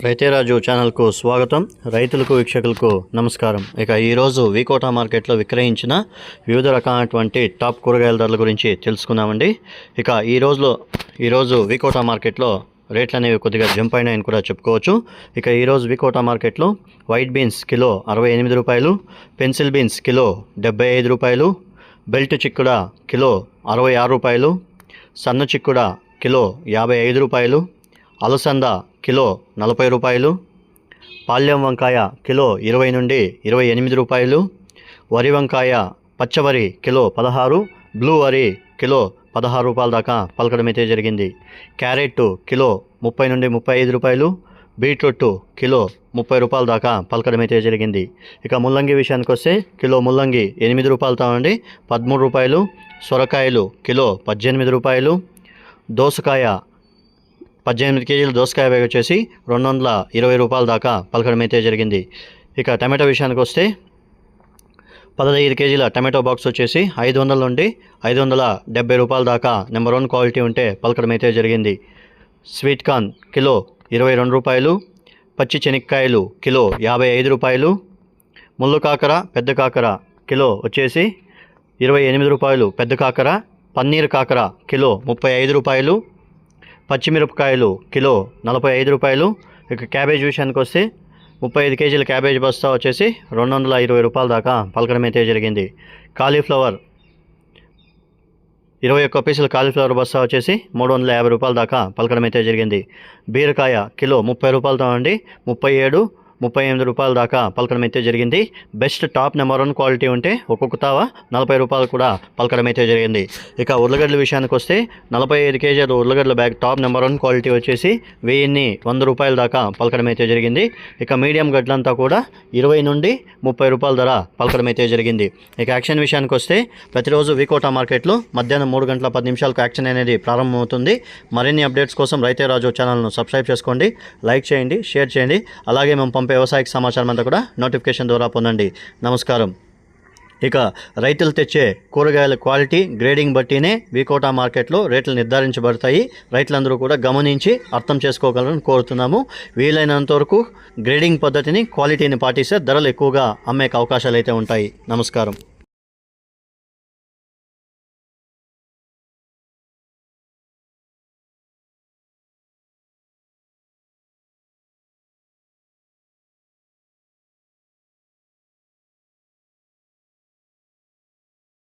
రైతేరాజు ఛానల్కు స్వాగతం. రైతులకు వీక్షకులకు నమస్కారం. ఇక ఈరోజు వీకోటా మార్కెట్లో విక్రయించిన వివిధ రకాలైనటువంటి టాప్ కూరగాయల ధరల గురించి తెలుసుకుందామండి. ఇక ఈ రోజులో ఈరోజు వికోటా మార్కెట్లో రేట్లు అనేవి కొద్దిగా జంప్ అయినాయని కూడా చెప్పుకోవచ్చు. ఇక ఈరోజు వికోటా మార్కెట్లో వైట్ బీన్స్ కిలో అరవై ఎనిమిది రూపాయలు పెన్సిల్ బీన్స్ కిలో డెబ్బై ఐదు రూపాయలు బెల్ట్ చిక్కుడ కిలో అరవై ఆరు రూపాయలు సన్న చిక్కుడ కిలో యాభై ఐదు రూపాయలు అలసంద కిలో నలభై రూపాయలు పాల్యం వంకాయ కిలో ఇరవై నుండి ఇరవై ఎనిమిది రూపాయలు వరి వంకాయ పచ్చవరి కిలో పదహారు బ్లూ వరి కిలో పదహారు రూపాయల దాకా పలకడం అయితే జరిగింది. క్యారెట్ కిలో ముప్పై నుండి ముప్పై ఐదు రూపాయలు బీట్రూట్ కిలో ముప్పై రూపాయల దాకా పలకడం అయితే జరిగింది. ఇక ముల్లంగి విషయానికి వస్తే కిలో ముల్లంగి ఎనిమిది రూపాయలతో అండి పదమూడు రూపాయలు సొరకాయలు కిలో పద్దెనిమిది రూపాయలు దోసకాయ పద్దెనిమిది కేజీల దోసకాయ వేగ వచ్చేసి రెండు వందల ఇరవై రూపాయల దాకా పలకడం అయితే జరిగింది. ఇక టమాటో విషయానికి వస్తే పదహైదు కేజీల టమాటో బాక్స్ వచ్చేసి ఐదు వందల నుండి ఐదు వందల డెబ్బై రూపాయల దాకా నెంబర్ వన్ క్వాలిటీ ఉంటే పలకడం అయితే జరిగింది. స్వీట్ కార్న్ కిలో ఇరవై రెండు రూపాయలు పచ్చి శనక్కాయలు కిలో యాభై ఐదు రూపాయలు ముళ్ళు కాకర పెద్ద కాకర కిలో వచ్చేసి ఇరవై ఎనిమిది రూపాయలు పెద్ద కాకర పన్నీర్ కాకర కిలో ముప్పై ఐదు రూపాయలు పచ్చిమిరపకాయలు కిలో నలభై ఐదు రూపాయలు. ఇక క్యాబేజ్ విషయానికి వస్తే ముప్పై ఐదు కేజీల క్యాబేజ్ బస్తా వచ్చేసి రెండు వందల ఇరవై రూపాయల దాకా పలకడం అయితే జరిగింది. కాలీఫ్లవర్ ఇరవై ఒక్క పీసుల కాలీఫ్లవర్ బస్తా వచ్చేసి మూడు వందల యాభై రూపాయల దాకా పలకడం అయితే జరిగింది. బీరకాయ కిలో ముప్పై రూపాయలతో అండి ముప్పై ఏడు ముప్పై ఎనిమిది రూపాయల దాకా పలకడం అయితే జరిగింది. Best top number one quality ఉంటే ఒక్కొక్క తావ నలభై రూపాయలు కూడా పలకడం అయితే జరిగింది. ఇక ఉర్లగడ్డల విషయానికి వస్తే నలభై ఐదు కేజీల ఉర్లగడ్డల bag top number one quality వచ్చేసి వెయ్యిన్ని వంద రూపాయల దాకా పలకడం అయితే జరిగింది. ఇక మీడియం గడ్డలంతా కూడా ఇరవై నుండి ముప్పై రూపాయల ధర పలకడం అయితే జరిగింది. ఇక యాక్షన్ విషయానికి వస్తే ప్రతిరోజు వికోటా మార్కెట్లో మధ్యాహ్నం మూడు గంటల పది నిమిషాలకు యాక్షన్ అనేది ప్రారంభమవుతుంది. మరిన్ని అప్డేట్స్ కోసం రైతే రాజు ఛానల్ను సబ్స్క్రైబ్ చేసుకోండి. లైక్ చేయండి షేర్ చేయండి. అలాగే మేము పంపే వ్యవసాయ సమాచారం అంతా కూడా నోటిఫికేషన్ ద్వారా పొందండి. నమస్కారం. ఇక రైతులు తెచ్చే కూరగాయల క్వాలిటీ గ్రేడింగ్ బట్టినే వికోటా మార్కెట్లో రేట్లు నిర్ధారించబడతాయి. రైతులందరూ కూడా గమనించి అర్థం చేసుకోగలరని కోరుతున్నాము. వీలైనంత వరకు గ్రేడింగ్ పద్ధతిని క్వాలిటీని పాటిస్తే ధరలు ఎక్కువగా అమ్మే అవకాశాలు అయితే ఉంటాయి. నమస్కారం.